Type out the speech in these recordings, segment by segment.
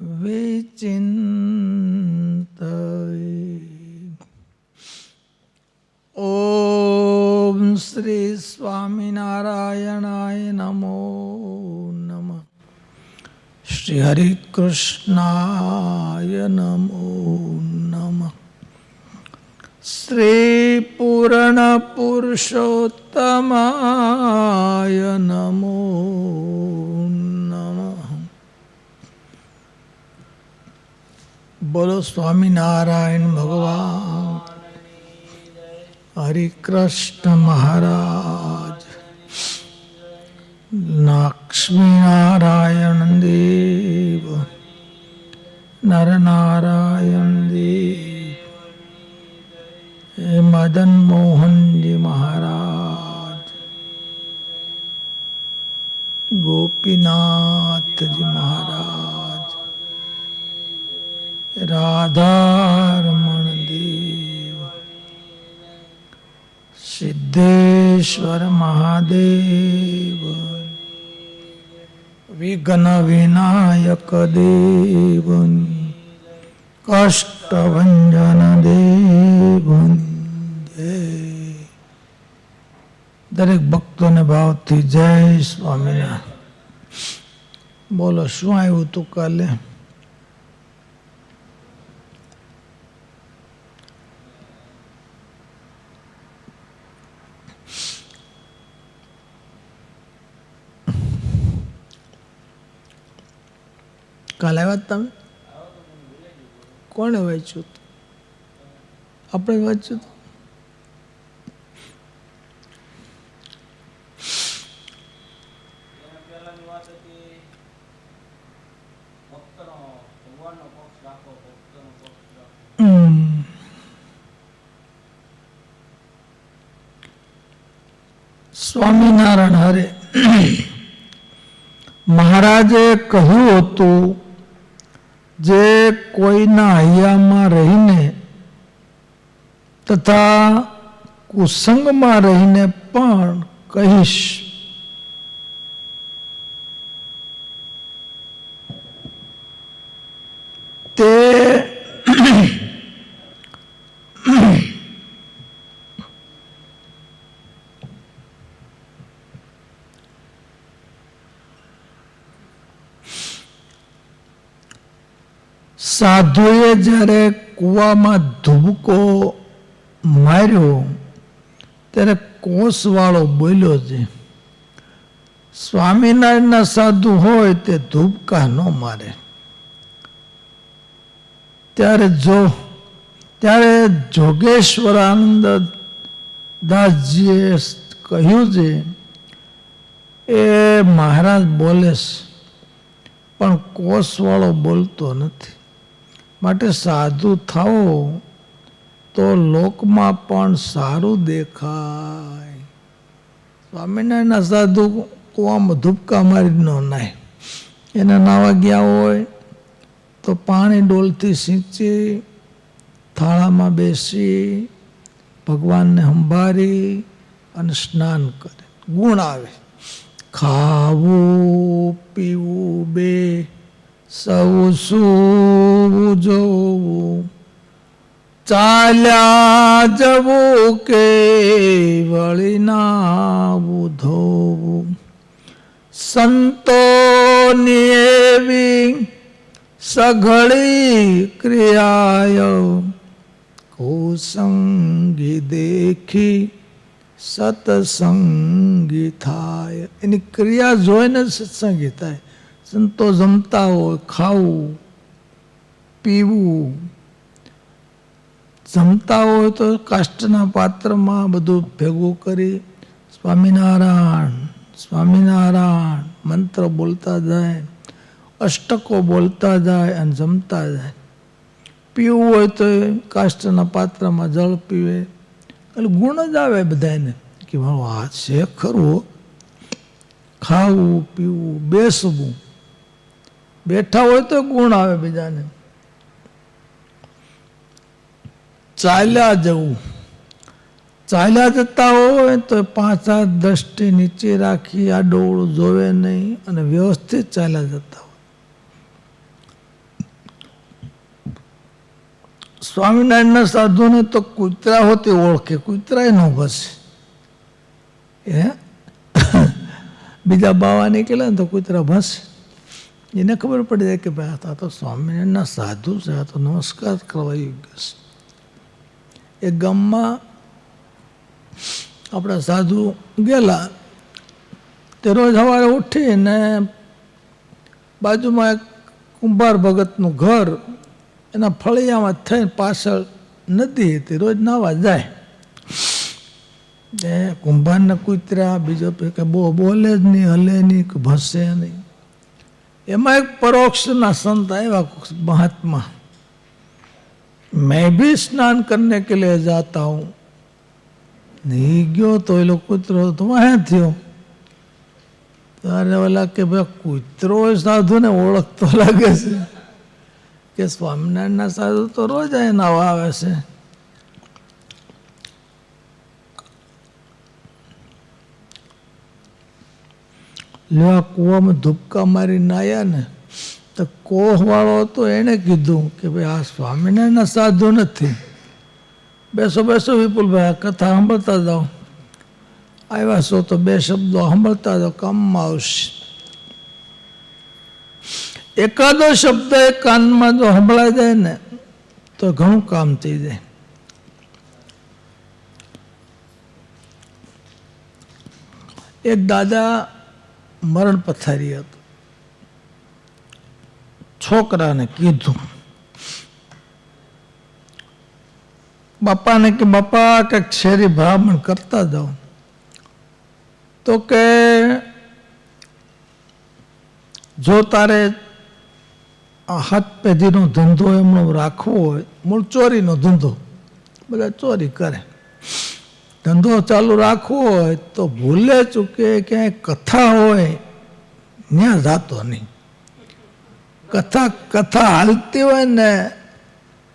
વિચિંતયે ઓમ શ્રી સ્વામિનારાયણાય નમો નમઃ શ્રી હરિકૃષ્ણાય નમો નમઃ શ્રી પૂર્ણ પુરુષોત્તમાય નમો નમઃ બોલો સ્વામિનારાયણ ભગવાન. હરિકૃષ્ણ મહારાજ. લક્ષ્મીનારાયણ દેવ. નરનારાયણ દેવ. મદન મોહનજી મહારાજ. ગોપીનાથજી મહારાજ. રાધારમણ દેવ સિદ્ધેશ્વર મહાદેવ વિઘ્ન વિનાયક દેવ કષ્ટભંજન દેવ જય દરેક ભક્તોને ભાવથી જય સ્વામિનારાયણ. બોલો, શું આવ્યું તું કાલે? કાલે આવ્યા તમે? કોણે વાંચ્યું હતું? આપણે વાંચ્યું હતું. સ્વામિનારાયણ હરે મહારાજે કહ્યું હતું જે કોઈના હૈયામાં રહીને તથા કુસંગમાં રહીને પણ કહીશ તે સાધુએ જ્યારે કૂવામાં ધુબકો માર્યો, ત્યારે કોષવાળો બોલ્યો છે, સ્વામિનારાયણના સાધુ હોય તે ધુબકા ન મારે. ત્યારે જો, ત્યારે જોગેશ્વરાનંદ દાસજીએ કહ્યું છે, એ મહારાજ બોલે પણ કોષવાળો બોલતો નથી. માટે સાધુ થાઓ તો લોકમાં પણ સારું દેખાય. સ્વામિનારાયણના સાધુ કૂવામાં ધૂપકા મારી ન નાય. એને નાવા ગયા હોય તો પાણી ડોલથી સિંચી, થાળામાં બેસી, ભગવાનને સંભાળી અને સ્નાન કરે. ગુણ આવે. ખાવું, પીવું, બે સૌ સૂવું જોવું ચાલ્યા જવું કે વળી નાવું ધોવું સંતોની એવી સઘળી ક્રિયાય કુસંગી દેખી સતસંગી થાય. એની ક્રિયા જોઈને સત્સંગી થાય. સંતો જમતા હોય, ખાવું, પીવું. જમતા હોય તો કાષ્ટના પાત્રમાં બધું ભેગું કરી સ્વામિનારાયણ સ્વામિનારાયણ મંત્ર બોલતા જાય, અષ્ટકો બોલતા જાય અને જમતા જાય. પીવું હોય તો કાષ્ટના પાત્રમાં જળ પીવે. એટલે ગુણ જ આવે બધાને કે મારો હાથ છે ખરું ખાવું, પીવું, બેસવું. બેઠા હોય તો ગુણ આવે બીજાને. ચાલ્યા જવું. ચાલ્યા જતા હોય તો પાંચ હાથ દ્રષ્ટિ નીચે રાખી, આ ડોળું જોવે નહીં અને વ્યવસ્થિત ચાલ્યા જતા હોય. સ્વામિનારાયણના સાધુને તો કૂતરા હોતી ઓળખે, કૂતરાય ન ભસે હે? બીજા બાવા નીકળ્યા ને તો કૂતરા ભસે. એને ખબર પડી જાય કે ભાઈ આ તો સ્વામિનારાયણના સાધુ છે આ તો નમસ્કાર કરવા યોગ્ય છે એ ગામમાં આપણા સાધુ ગયેલા તે રોજ સવારે ઉઠીને બાજુમાં એક કુંભાર ભગતનું ઘર એના ફળિયામાં થઈને પાછળ નદી હતી રોજ નાવા જાય એ કુંભારના કૂતરા બીજો કે બહુ બોલે જ નહીં હલે નહીં કે ભસે નહીં એમાં એક પરોક્ષના સંત આવ્યા મહાત્મા. મેં ભી સ્નાન કરને કે લે જાતા હું. નહીં ગયો તો એ લોકો કૂતરો તો અહીંયા થયો. ત્યારે ઓલા કે ભાઈ કૂતરો સાધુને ઓળખતો લાગે છે. કે સ્વામિનારાયણના સાધુ તો રોજ અહીં નાવા આવે છે. લેવા કૂવામાં ધુપકા મારી નાયા ને, તો કોહ વાળો હતો એણે કીધું કે ભાઈ આ સ્વામિનારાયણના સાધુ નથી. બેસો બેસો વિપુલભાઈ, આ કથા સાંભળતા જાઓ. આવ્યા છો તો બે શબ્દો સાંભળતા જાઓ, કામમાં આવશે. એકાદો શબ્દ એ કાનમાં જો સંભળાઈ જાય ને, તો ઘણું કામ થઈ જાય. એક દાદા મરણ પથારી હતું. છોકરાને કીધું, બાપાને કે, બાપા, કંઈક શેરી બ્રાહ્મણ કરતા જાઓ. તો કે, જો તારે આ હાથ પેઢીનો ધંધો એમનો રાખવો હોય, મૂળ ચોરીનો ધંધો. બધા ચોરી કરે. ધંધો ચાલુ રાખવો હોય તો ભૂલે ચૂકે ક્યાંય કથા હોય ત્યાં જાતો નહીં. કથા કથા હાલતી હોય ને,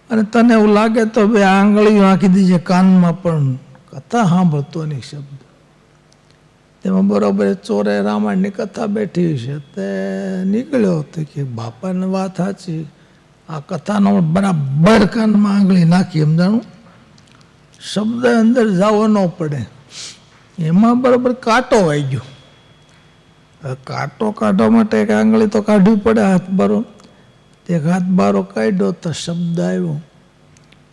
અને તને એવું લાગે તો બે આંગળીઓ આંખી દીજે કાનમાં, પણ કથા સાંભળતો નહીં શબ્દ. તેમાં બરોબર ચોરે રામાયણની કથા બેઠી છે, તે નીકળ્યો હતો કે બાપાની વાત સાચી. આ કથાનો બરાબર કાનમાં આંગળી નાખી, એમ જાણું? શબ્દ અંદર જવો ન પડે. એમાં બરાબર કાંટો આવી ગયો કાંટો કાઢવા માટે એક આંગળી તો કાઢવી પડે હાથ બારો. તે હાથ બારો કાઢ્યો તો શબ્દ આવ્યો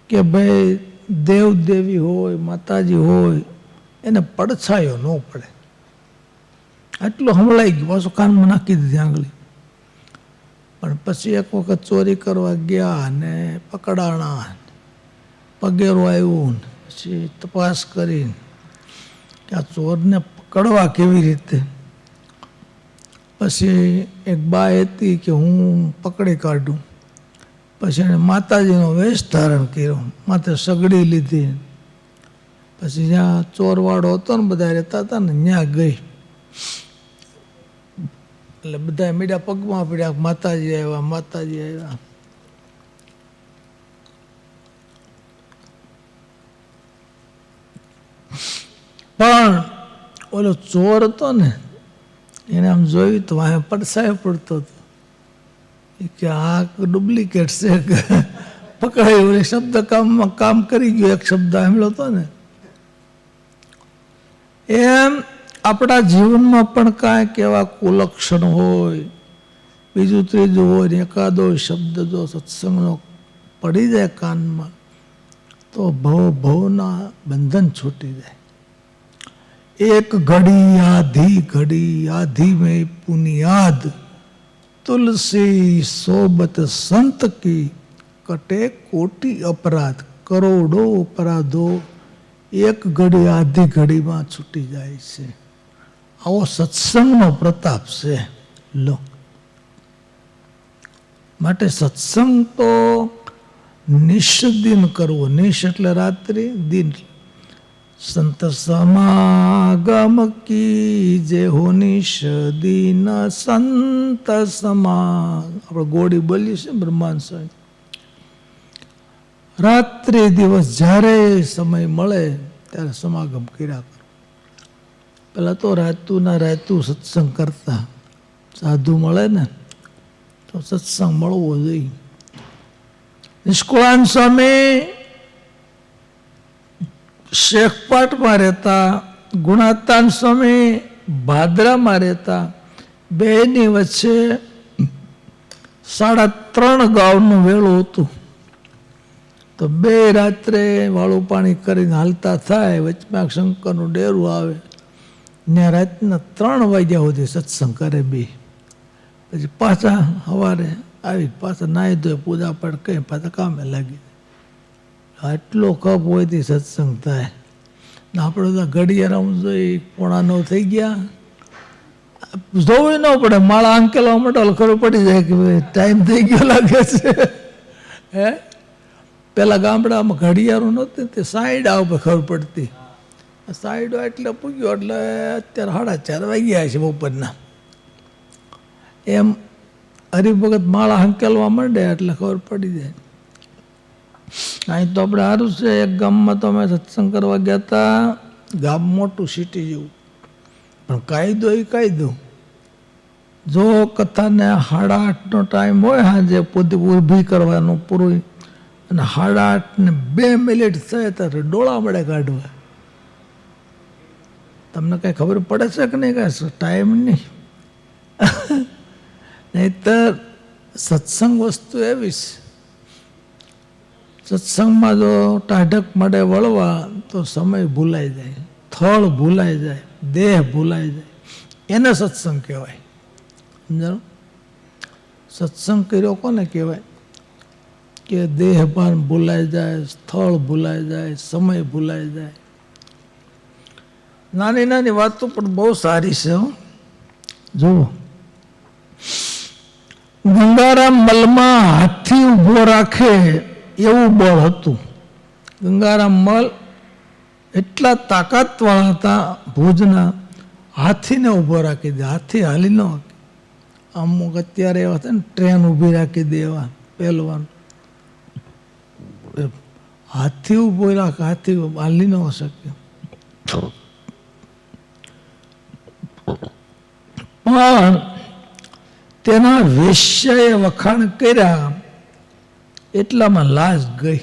કે ભાઈ દેવ દેવી હોય, માતાજી હોય, એને પડછાયો ન પડે. આટલું હમળાઈ ગયું. પાછું કાનમાં નાખી દીધી આંગળી. પણ પછી એક વખત ચોરી કરવા ગયા ને પકડાણા. પગેરો આવ્યું ને. પછી તપાસ કરી કે આ ચોરને પકડવા કેવી રીતે? પછી એક બા હતી કે હું પકડી કાઢું. પછી એણે માતાજીનો વેશ ધારણ કર્યો. માથે સગડી લીધી. પછી જ્યાં ચોરવાડો હતો ને બધા રહેતા હતા ને, ત્યાં ગઈ. એટલે બધા મીડા પગમાં પડ્યા માતાજી આવ્યા માતાજી આવ્યા. પણ ઓલો ચોર હતો ને, એને આમ જોયું તો વાંહે પડસાય પડતો હતો. કે આ ડુપ્લિકેટ છે પકડાયું શબ્દ કામમાં કામ કરી ગયો, એક શબ્દ સાંભળ્યો હતો ને. એમ આપણા જીવનમાં પણ કાંઈક એવા કુલક્ષણ હોય, બીજું ત્રીજું હોય એકાદો શબ્દ જો સત્સંગનો પડી જાય કાનમાં તો ભવ ભવના બંધન છૂટી જાય. એક ઘડી આધી ઘડી આધી મેં પુનિયાદ. તુલસી સોબત સંત કી કટે કોટી અપરાધ, કરોડો અપરાધો. એક ઘડી આધી ઘડીમાં છૂટી જાય છે. આવો સત્સંગનો પ્રતાપ છે. લો. માટે સત્સંગ તો નિશ દિન કરવો. નિશ એટલે રાત્રિ દિન. સંત સમાગમ કી જે હો નિશ દિન. સંત સમાગ. આપણે ગોળી બોલીએ છીએ બ્રહ્માંડ સ્વામી. રાત્રિ દિવસ જ્યારે સમય મળે ત્યારે સમાગમ કર્યા કરો. પહેલાં તો રાતુના રાતું સત્સંગ કરતા. સાધુ મળે ને તો સત્સંગ મળવો જોઈએ. નિષ્કુળાન સ્વામી શેખપાટમાં રહેતા, ગુણાતાન સ્વામી ભાદરામાં રહેતા બેની વચ્ચે સાડા ત્રણ ગાઉનું વેળું હતું. તો બે રાત્રે વાળું પાણી કરીને હાલતા થાય, વચમાં શંકરનું ડેરું આવે. ને રાતના ત્રણ વાગ્યા સુધી સત્સંગ કરે બે. પછી પાછા સવારે આવી પાછા નાહી ધોઈ પૂજા પાઠ કંઈ પાછા કામે લાગી આટલો કપ હોય તે સત્સંગ થાય. ને આપણે તો ઘડિયાળ જોઈ પોણા નવ થઈ ગયા. જોવું ન પડે, માળા અંકેલવા માટે ખબર પડી જાય કે ટાઈમ થઈ ગયો લાગે છે. હે? પેલા ગામડામાં ઘડિયાળું નહોતી તે સાઈડ આવ ખબર પડતી. સાઈડો એટલે પૂગ્યો એટલે અત્યારે સાડા ચાર વાગ્યા છે બપોરના. એમ હરિભગત માળા હંકેલવા માંડે એટલે ખબર પડી જાય. અહીં તો આપણે સારું છે, એક ગામમાં તો અમે સત્સંગ કરવા ગયા હતા. ગામ મોટું સિટી જેવું. પણ કાયદો એ કાયદો. જો કથાને સાડા આઠનો ટાઈમ હોય સાંજે, પોતે ઊભી કરવાનું પૂરું. અને સાડા આઠને બે મિનિટ થાય ત્યારે ડોળા મળે કાઢવા. તમને કંઈ ખબર પડે છે કે નહીં? કાંઈ ટાઈમ નહીં. નહીતર સત્સંગ વસ્તુ એવી છે. સત્સંગમાં જો ટાઢક મળે વળવા, તો સમય ભૂલાઈ જાય, થળ ભૂલાઈ જાય, દેહ ભૂલાઈ જાય. એને સત્સંગ કહેવાય. સમજાણું? સત્સંગ કર્યો કોને કહેવાય? કે દેહ ભાન ભૂલાઈ જાય સ્થળ ભૂલાઈ જાય, સમય ભૂલાઈ જાય. નાની નાની વાતો પણ બહુ સારી છે જુઓ. ગંગારામ મલમાં હાથી ઊભો રાખે એવું બળ હતું. ગંગારામ મલ એટલા તાકાતવાળા હતા ભુજના હાથીને ઊભો રાખી દે હાથી હાલી ન. અમુક અત્યારે એવા હતા ને ટ્રેન ઊભી રાખી દે એવા પહેલવાન. હાથી ઊભો રાખે હાથી હાલી ન શકે. પણ તેના વેશ્યાએ વખાણ કર્યા. એટલામાં લાશ ગઈ.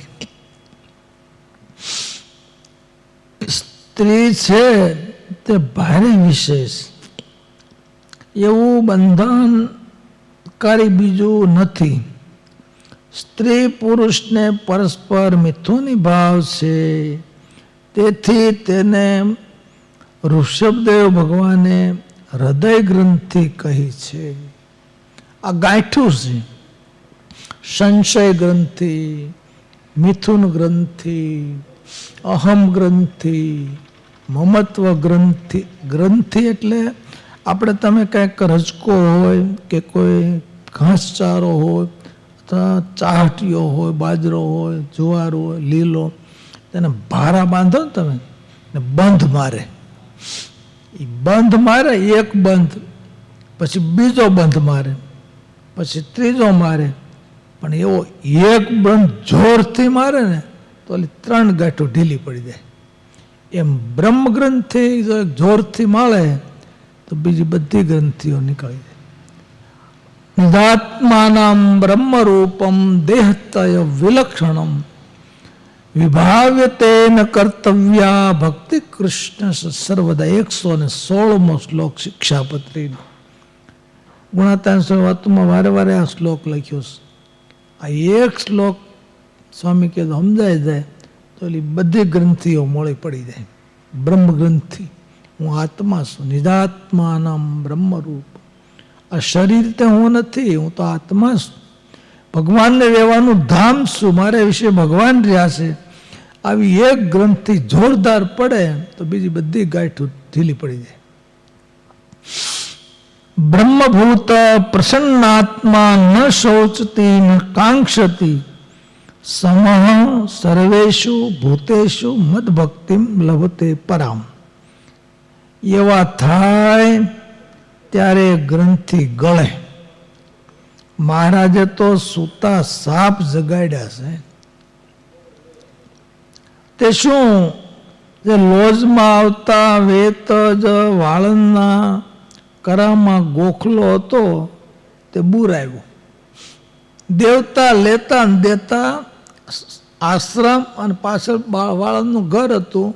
સ્ત્રી છે તે ભારે વિશેષ. એવું બંધનકારી બીજું નથી. સ્ત્રી પુરુષને પરસ્પર મિથુની ભાવ છે. તેથી તેને ઋષભદેવ ભગવાને હૃદય ગ્રંથિ કહી છે. આ ગાંઠું છે. સંશય ગ્રંથિ, મિથુન ગ્રંથિ, અહમ ગ્રંથિ, મમત્વ ગ્રંથિ ગ્રંથિ એટલે આપણે તમે કંઈક રજકો હોય કે કોઈ ઘાસચારો હોય, અથવા ચાહટીઓ હોય, બાજરો હોય, જુવાર હોય, લીલો, તેને ભારા બાંધો ને તમે, ને બંધ મારે. એ બંધ મારે, એક બંધ, પછી બીજો બંધ મારે. પછી ત્રીજો મારે, પણ એવો એક બ્રહ્મ જોરથી મારે ને, તો ઓલી ત્રણ ગાંઠો ઢીલી પડી જાય. એમ બ્રહ્મ ગ્રંથિ જો એક જોરથી માળે, તો બીજી બધી ગ્રંથિઓ નીકળી જાય. નિધાત્માનામ બ્રહ્મરૂપમ દેહતય વિલક્ષણમ. વિભાવ્યતે ન કર્તવ્યા ભક્તિ કૃષ્ણ સર્વદા એકસો ને સોળમો શ્લોક શિક્ષાપત્રીનો. ગુણાતાન વાતમાં વારે વારે આ શ્લોક લખ્યો આ એક શ્લોક સ્વામી કે સમજાય જાય તો એલી બધી ગ્રંથિઓ મોળી પડી જાય. બ્રહ્મ ગ્રંથિ હું આત્મા છું નિજાત્માનામ બ્રહ્મરૂપ. આ શરીર તે હું નથી, હું તો આત્મા છું. ભગવાનને રહેવાનું ધામ છું, મારે વિશે ભગવાન રહ્યા છે. આવી એક ગ્રંથિ જોરદાર પડે તો બીજી બધી ગાંઠું ઢીલી પડી જાય. બ્રહ્મભૂત પ્રસન્નાત્મા ન શોચતી, ન કાંક્ષતી સમઃ સર્વેશુ ભૂતેશુ મદભક્તિમ લભતે પરામ. એવા થાય ત્યારે ગ્રંથિ ગળે. મહારાજે તો સૂતા સાપ જગાડ્યા છે. તે શું? જે લોજમાં આવતા વેતજ વાળંદના કરામાં ગોખલો હતો તે બુરાયો દેવતા લેતા ને દેતા આશ્રમ અને પાછળ વાળંદનું ઘર હતું.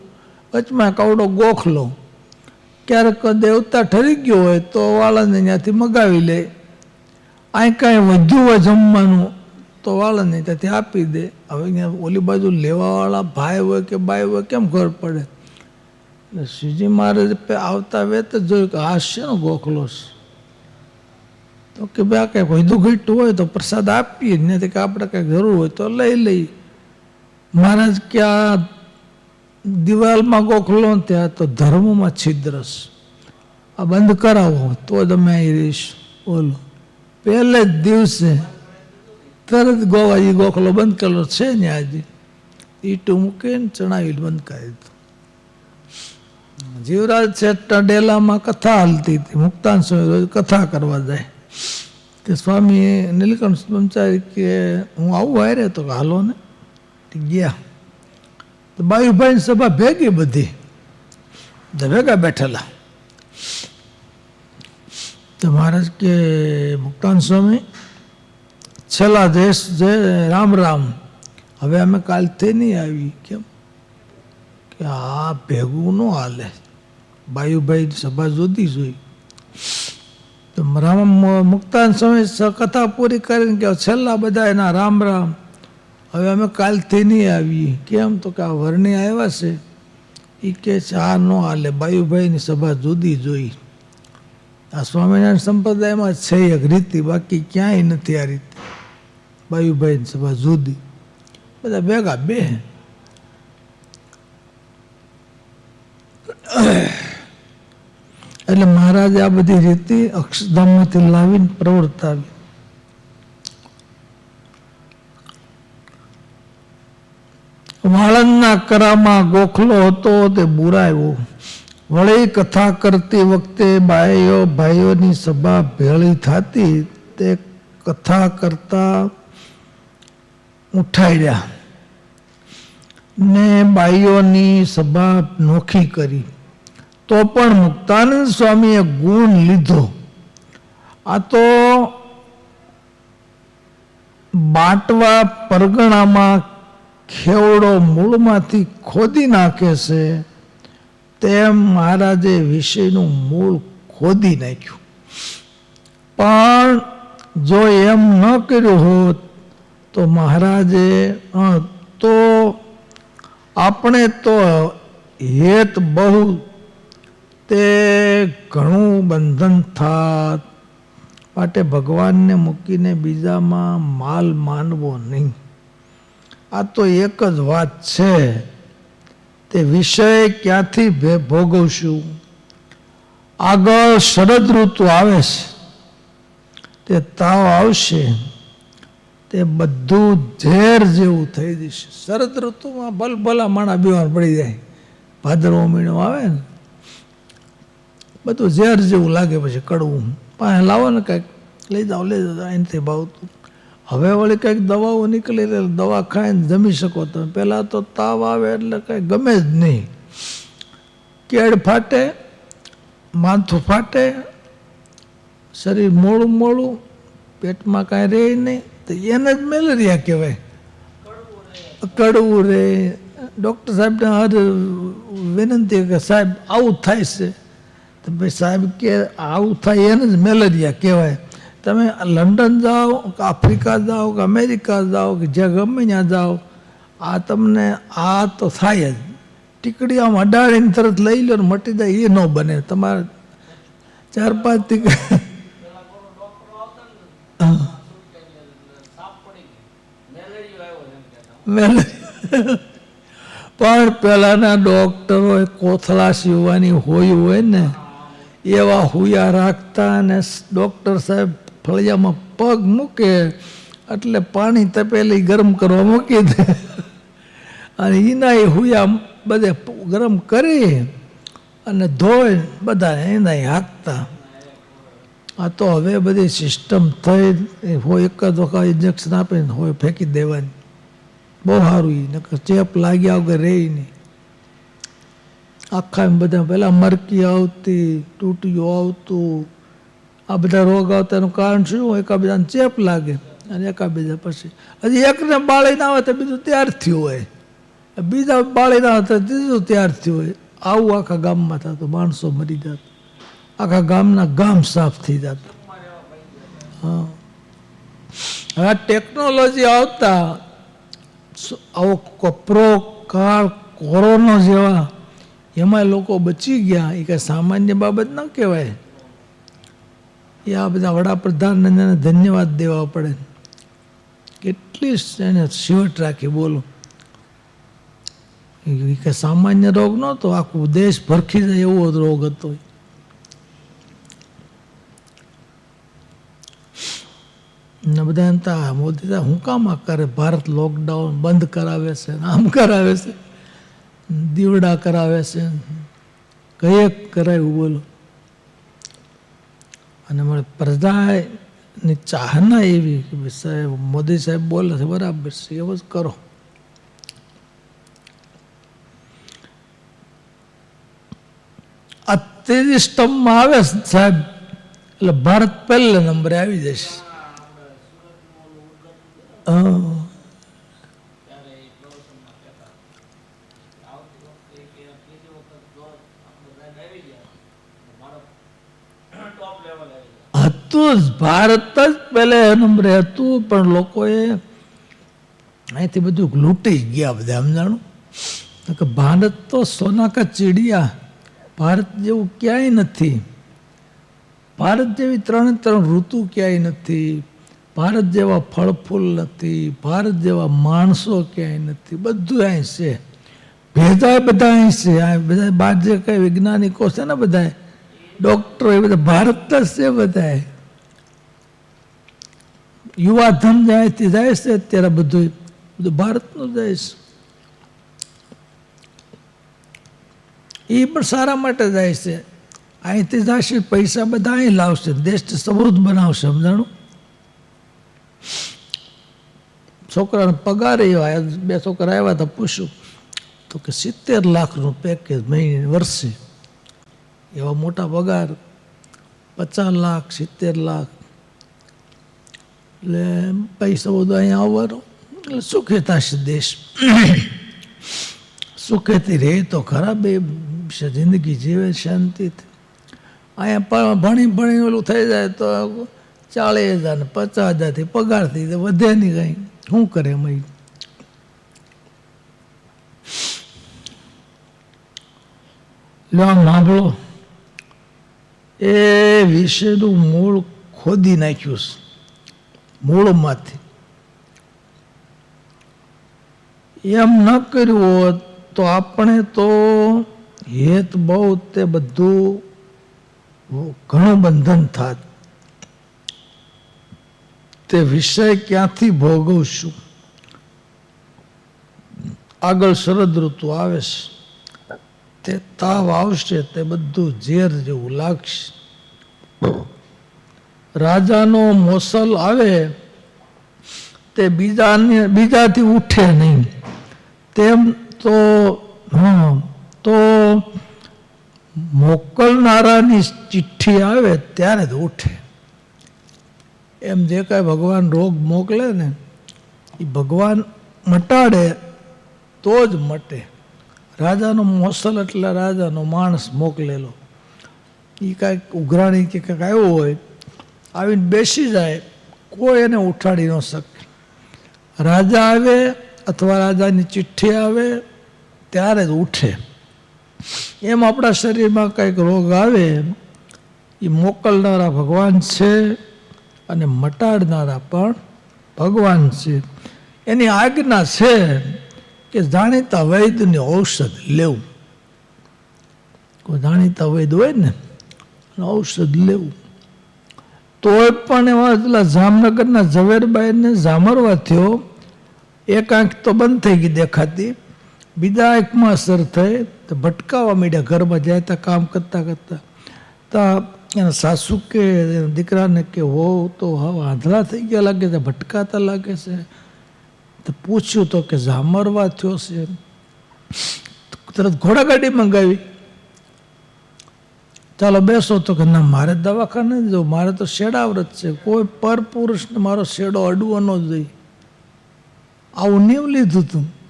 વચમાં કવડો ગોખલો. ક્યારેક દેવતા ઠરી ગયો હોય તો વાળાને ત્યાંથી મગાવી લે. અહીં કાંઈ વધ્યું હોય જમવાનું તો વાળાને ત્યાંથી આપી દે. હવે અહીંયા ઓલી બાજુ લેવાવાળા ભાઈ હોય કે બાઈ હોય કેમ ખબર પડે? એટલે શ્રીજી મહારાજ આવતા વેત જોયું કે આ શેનો ગોખલો છે? તો કે ભાઈ આ કંઈ વધુ ઘટ્યું હોય તો પ્રસાદ આપીએ. જ નથી કે આપણે કંઈક જરૂર હોય તો લઈ લઈ મહારાજ કે આ દિવાલમાં ગોખલો ત્યાં તો ધર્મમાં છિદ્ર આ બંધ કરાવો. તો જ અમે અહીં રહીશ. બોલો. પહેલે જ દિવસે તરત ગોવાજી ગોખલો બંધ કરેલો છે ને આજે? ઈટું મૂકીને ચણાવી બંધ કરી દીધું. જીવરાજ શેઠના ડેલામાં કથા હાલતી હતી. મુક્તાન સ્વામી રોજ કથા કરવા જાય. કે સ્વામી નીલકંઠ બ્રહ્મચારી કે હું આવું હારે તો હાલો ને. ગયા. તો બાયુભાઈ સભા ભેગી બધી. તો ભેગા બેઠેલા. તો મહારાજ કે મુક્તાન સ્વામી, છેલ્લા દેશ જે રામ રામ. હવે અમે કાલથી નહીં આવી. કેમ? કે આ ભેગું ન હાલે. બાયુભાઈ સભા જુદી જોઈ તો રામ મુક્તાન સમય કથા પૂરી કરીને કે છેલ્લા બધા એના રામ રામ. હવે અમે કાલથી નહીં આવીએ. કેમ તો કે આ વરણી આવ્યા છે. એ કે છે, આ ન હાલે. બાયુભાઈની સભા જુદી જોઈ આ સ્વામિનારાયણ સંપ્રદાયમાં છે એક રીતિ, બાકી ક્યાંય નથી આ રીતે. બાયુભાઈની સભા જુદી. બધા ભેગા બે એટલે મહારાજે આ બધી રીતે અક્ષધામમાંથી લાવીને પ્રવર્તાવી. વાળંદના કરામાં ગોખલો હતો તે બુરાયો. વળી કથા કરતી વખતે બાઈઓ ભાઈઓની સભા ભેળી થતી તે કથા કરતા ઉઠાડ્યા ને બાઈઓની સભા નોખી કરી. તો પણ મુક્તાનંદ સ્વામીએ ગુણ લીધો. આ તો બાટવા પરગણામાં ખેવડો મૂળમાંથી ખોદી નાખે છે, તેમ મહારાજે વિષયનું મૂળ ખોદી નાખ્યું. પણ જો એમ ન કર્યું હોત, તો મહારાજે તો આપણે તો હેત બહુ તે ઘણું બંધન થાત. માટે ભગવાનને મૂકીને બીજામાં માલ માનવો નહીં. આ તો એક જ વાત છે. તે વિષય ક્યાંથી ભોગવશું? આગળ શરદ ઋતુ આવે છે. તે તાવ આવશે. તે બધું ઝેર જેવું થઈ જશે. શરદ ઋતુમાં ભલભલા માણા બીમાર પડી જાય. ભાદરવો મહિનો આવે ને. બધું ઝેર જેવું લાગે પછી કડવું. પાસે લાવો ને કંઈક. લઈ જાઓ લઈ જાઓ એનાથી ભાવતું. હવે વળી કંઈક દવાઓ નીકળી રહે, દવા ખાઈને જમી શકો તમે પહેલાં તો તાવ આવે એટલે કંઈ ગમે જ નહીં. કેળ ફાટે, માથું ફાટે, શરીર મોળું મોળું પેટમાં કાંઈ રહે નહીં. તો એને જ મેલેરિયા કહેવાય. કડવું રહે. ડૉક્ટર સાહેબને હર વિનંતી કે સાહેબ, આવું થાય છે. તો ભાઈ સાહેબ કે આવું થાય એને જ મેલેરિયા કહેવાય. તમે લંડન જાઓ કે આફ્રિકા જાઓ કે અમેરિકા જાઓ કે જે ગમે ત્યાં જાઓ આ તમને આ તો થાય જ. ટીકડી આમ અડાડીને તરત લઈ લો ને મટી જાય એ ન બને. તમારે ચાર પાંચ ટીકડી પણ પહેલાંના ડૉક્ટરો કોથળા સીવવાની હોય હોય ને એવા હુયા રાખતા અને ડૉક્ટર સાહેબ ફળિયામાં પગ મૂકે એટલે પાણી તપેલી ગરમ કરવા મૂકી દે. અને એના એ હુયા બધે ગરમ કરી અને ધોઈ બધા એના હાંકતા. આ તો હવે બધી સિસ્ટમ થઈ હોય એક જ વખત ઇન્જેક્શન આપે ને હોય, ફેંકી દેવાની. બહુ સારું એ નકર ચેપ લાગ્યા વગર રહે નહીં આખા એમ બધા પહેલાં મરકી આવતી, તૂટીઓ આવતું. આ બધા રોગ આવતા એનું કારણ શું? કે ચેપ લાગે અને એકાબીજા પછી હજી એકને બાળી ના આવે તો બીજું તૈયાર થયું હોય. બીજા બાળી ના આવે તો ત્રીજું તૈયાર થયું હોય. આવું આખા ગામમાં થતું, માણસો મરી જતા. આખા ગામના ગામ સાફ થઈ જતા. હા. હવે ટેકનોલોજી આવતા આવો કપરો કાળ કોરોના જેવા એમાં લોકો બચી ગયા. એ કાંઈ સામાન્ય બાબત ન કહેવાય. એ આ બધા વડાપ્રધાનને એને ધન્યવાદ દેવા પડે. કેટલી એને શિવટ રાખી બોલો. કાંઈ સામાન્ય રોગ નહોતો. આખું દેશ ભરખી જાય એવો રોગ હતો. ને બધા એમ મોદી હું કામ કરે? ભારત લોકડાઉન બંધ કરાવે છે આમ કરાવે છે? દીવડા કરાવે છે. કઈ કરાવ્યું બોલો. અને મારે પ્રજાની ચાહના એવી કે સાહેબ, મોદી સાહેબ બોલે છે, બરાબર છે, એવું જ કરો. આ સ્ટમ્પમાં આવે સાહેબ, એટલે ભારત પહેલા નંબરે આવી જશે. હા ત્યારે એ પ્રવચનમાં કહેતા કે આવતી વખતે કે ત્રીજી વખત જો આપણે સાહેબ આવી ગયા તો ભારત ટોપ લેવલ આવી જાય હતું જ ભારત જ પહેલે નંબરે હતું, પણ લોકોએ અહીંથી બધું લૂંટી ગયા બધા, સમજાણું? કે ભારત તો સોના કા ચીડિયા, ભારત જેવું ક્યાંય નથી. ભારત જેવી ત્રણે ત્રણ ઋતુ ક્યાંય નથી. ભારત જેવા ફળ ફૂલ નથી, ભારત જેવા માણસો ક્યાંય નથી. બધું અહીં છે. ભેદા બધા અહીં છે. બધા બહાર જે કઈ વૈજ્ઞાનિકો છે ને બધા ડોક્ટરો એ બધા, ભારત જ છે બધા યુવા ધન જ્યાંથી જાય છે અત્યારે બધું બધું ભારતનું જાય છે. એ પણ સારા માટે જાય છે. અહીંથી જશે, પૈસા બધા અહીં લાવશે દેશને સમૃદ્ધ બનાવશે, સમજાણું? છોકરાને પગાર એવા બે છોકરા આવ્યા હતા પૂછ્યું, તો કે સિત્તેર લાખનું પેકેજ મહિને વર્ષે. એવા મોટા પગાર, પચાસ લાખ, સિત્તેર લાખ એટલે પૈસા બધો અહીંયા આવવાનો. એટલે સુખે થશે દેશ. સુખેથી રહે તો ખરાબ એ જિંદગી જીવે શાંતિથી. અહીંયા ભણી ભણી ઓલું થઈ જાય તો ચાલીસ હજાર ને પચાસ હજારથી પગારથી વધે નહીં કંઈ. શું કરે મય? લ્યો આમ એ વિષયનું મૂળ ખોદી નાખ્યું છે. મૂળમાંથી. એમ ન કર્યું હોત તો આપણે તો હેત બહુ તે બધું ઘણું બંધન થાત. તે વિષય ક્યાંથી ભોગવશું? આગળ શરદ ઋતુ આવે છે. તે તાવ આવશે તે બધું ઝેર જેવું લાગશે. રાજાનો મોસલ આવે, તે બીજાને, બીજાથી ઉઠે નહીં. તેમ તો, હા, તો મોકલનારાની ચિઠ્ઠી આવે ત્યારે જ ઉઠે. એમ જે કાંઈ ભગવાન રોગ મોકલે ને એ ભગવાન મટાડે તો જ મટે. રાજાનો મોસલ એટલે રાજાનો માણસ મોકલેલો. એ કાંઈક ઉઘરાણી કે કંઈક આવ્યો હોય આવીને બેસી જાય, કોઈ એને ઉઠાડી ન શકે. રાજા આવે અથવા રાજાની ચિઠ્ઠી આવે, ત્યારે જ ઉઠે. એમ આપણા શરીરમાં કંઈક રોગ આવે, એ મોકલનારા ભગવાન છે અને મટાડનારા પણ ભગવાન છે. એની આજ્ઞા છે કે જાણીતા વૈદ્યની ઔષધ લેવું. કોઈ જાણીતા વૈદ્ય હોય ને ઔષધ લેવું. તોય પણ એવા પેલા જામનગરના ઝવેરબાઈને ઝામરવા થયો. એક આંખ તો બંધ થઈ ગઈ દેખાતી. બીજા આંખમાં અસર થઈ તો ભટકાવા માંડ્યા ઘરમાં જાય ત્યાં કામ કરતા કરતા. તો એના સાસુ કે દીકરાને કે હો, તો હવે આંધળા થઈ ગયા લાગે છે, ભટકાતા લાગે છે. તો પૂછ્યું તો કે ઝામરવા થયો છે. તરત ઘોડાગાડી મંગાવી. ચાલો બેસો તો કે ના, મારે દવાખાને જ મારે તો શેડાવ્રત છે. કોઈ પર પુરુષને મારો શેડો અડવો ન જોઈએ. આવું નિયમ લીધું હતું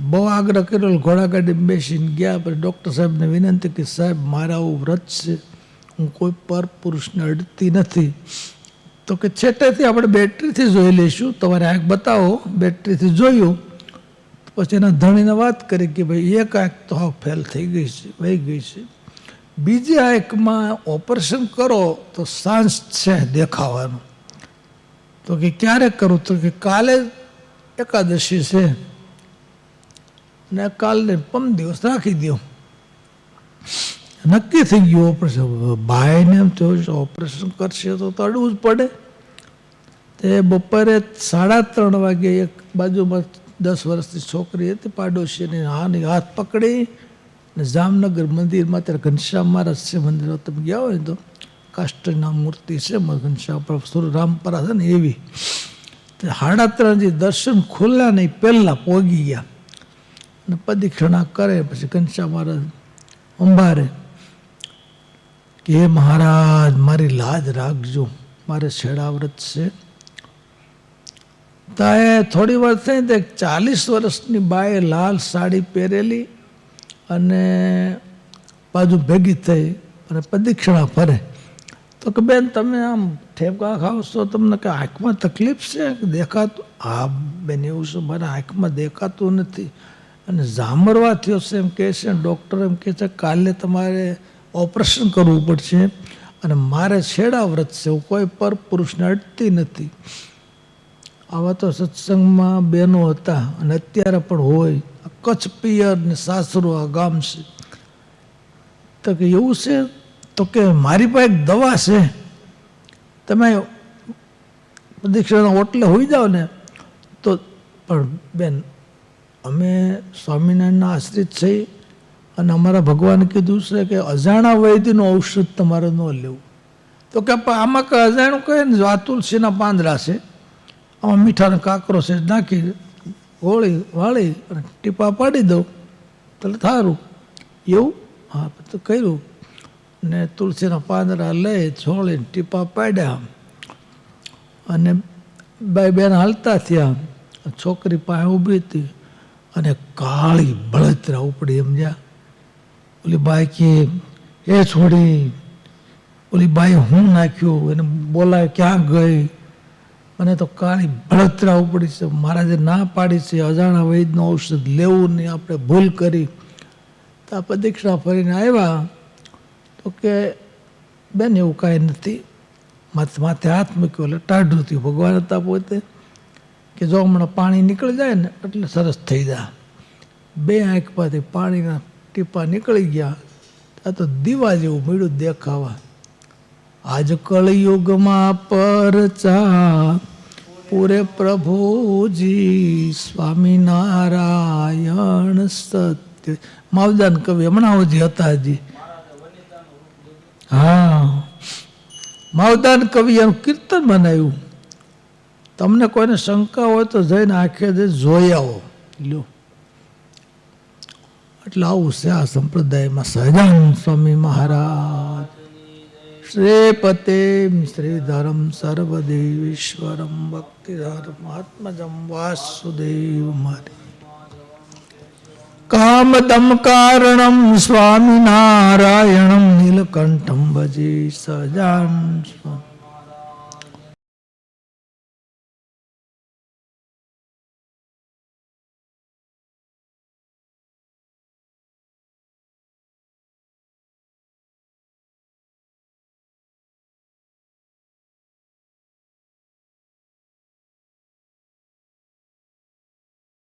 બહુ આગ્રહ કર્યો ઘોડાગાડી બેસીને ગયા. પછી ડૉક્ટર સાહેબને વિનંતી કે સાહેબ, મારે આવું વ્રત છે. હું કોઈ પર પુરુષને અડતી નથી. તો કે છેટેથી આપણે બેટરીથી જોઈ લઈશું. તમારે આંખ બતાવો, બેટરીથી જોયું. પછી એના ધણીને વાત કરી કે ભાઈ, એક આંખ તો હાવ ફેલ થઈ ગઈ છે, વહી ગઈ છે. બીજી આંખમાં ઓપરેશન કરો તો સાંજ છે દેખાવાનું. તો કે ક્યારે કરું? તો કે કાલે એકાદશી છે. ને કાલને પમ દિવસ રાખી દો. નક્કી થઈ ગયું ઓપરેશન. ભાઈને એમ થયું છે, ઓપરેશન કરશે તો તડવું જ પડે. તે બપોરે સાડા ત્રણ વાગે એક બાજુમાં દસ વર્ષની છોકરી હતી, પાડોશીની હાની હાથ પકડી ને જામનગર મંદિરમાં ત્યારે ઘનશ્યામ મહારાજ છે મંદિર. તમે ગયા હોય તો કાષ્ટના મૂર્તિ છે ઘનશ્યામ પર સુરરામપરા છે ને એવી. હાડા સાડા ત્રણ જે દર્શન ખુલ્લા નહીં, પહેલાં પોગી ગયા. અને પ્રદક્ષિણા કરે, પછી ઘનશ્યામ મહારાજ અંબારે કે, હે મહારાજ, મારી લાજ રાખજો. મારે છેડાવ્રત છે. તાએ થોડી વાર થઈ તો ચાલીસ વર્ષની બાએ લાલ સાડી પહેરેલી. અને બાજુ ભેગી થઈ અને પ્રદક્ષિણા ફરે તો કે બેન, તમે આમ ઠેપકા ખાવ છો તમને કે આંખમાં તકલીફ છે દેખાતું? હા બેન, એવું છે, મારા આંખમાં દેખાતું નથી. અને ઝામરવા થયો છે એમ કહે છે ડૉક્ટર એમ કહે છે, કાલે તમારે ઓપરેશન કરવું પડશે અને મારે છેડા વ્રત છે હું કોઈ પર પુરુષને અટતી નથી. આવા તો સત્સંગમાં બહેનો હતા અને અત્યારે પણ હોય કચ્છ પિયર ને સાસરો આ ગામ છે. તો કે એવું છે? તો કે મારી પાસે એક દવા છે. તમે દીક્ષાના ઓટલે હોઈ જાઓ ને. તો પણ બેન, અમે સ્વામિનારાયણના આશ્રિત છીએ અને અમારા ભગવાને કીધું છે કે અજાણા વૈદ્યનું ઔષધ તમારે ન લેવું. તો કે આમાં કંઈ અજાણું કહે ને? જો આ તુલસીના પાંદડા છે. આમાં મીઠાનો કાકરો છે, નાખી ગોળી વાળી અને ટીપા પાડી દઉં, એટલે થારું. એવું? હા તો કર્યું. ને તુલસીના પાંદડા લઈ છોડીને ટીપા પાડ્યા. અને બે બેન હાલતા થયા. છોકરી પાસે ઊભી હતી અને કાળી બળતરા ઉપડી સમજ્યા ઓલી બાઈ કે એ છોડી, ઓલી બાઈ હું નાખ્યું? એને બોલાય, ક્યાં ગઈ? મને તો કાળી બળતરા ઉપડી છે. મહારાજે ના પાડી છે. અજાણા વૈદનું ઔષધ લેવું નહીં આપણે ભૂલ કરી. તો આ પ્રદક્ષિણા ફરીને આવ્યા. તો કે, બેન, એવું કાંઈ નથી. માથે માથે હાથ મૂક્યો. એટલે ટાઢું થયું. ભગવાન હતા પોતે કે જો હમણાં પાણી નીકળી જાય ને, એટલે સરસ થઈ જાય બે આંખમાંથી પાણીના ટીપા નીકળી ગયા. આ તો દીવા જેવું મળ્યું દેખાવા. આજ કળયુગમાં પરચા પૂરે પ્રભુજી સ્વામિનારાયણ સત્ય. માવદાન કવિ હમણાં હજી હતા હજી હા. માવદાન કવિ એનું કીર્તન બનાવ્યું. તમને કોઈને શંકા હોય તો જઈને આંખે જઈ આવો. લ્યો. એટલે આવું છે આ સંપ્રદાયમાં. સહજાન સ્વામી મહારાજ. શ્રીપતે શ્રીધરમ સર્વદેવીશ્વરમ ભક્તિધર્માત્મજમ વાસુદેવ મારી કામદમ કારણમ સ્વામિનારાયણમ નીલકંઠમ ભજે સજાન સ્વામી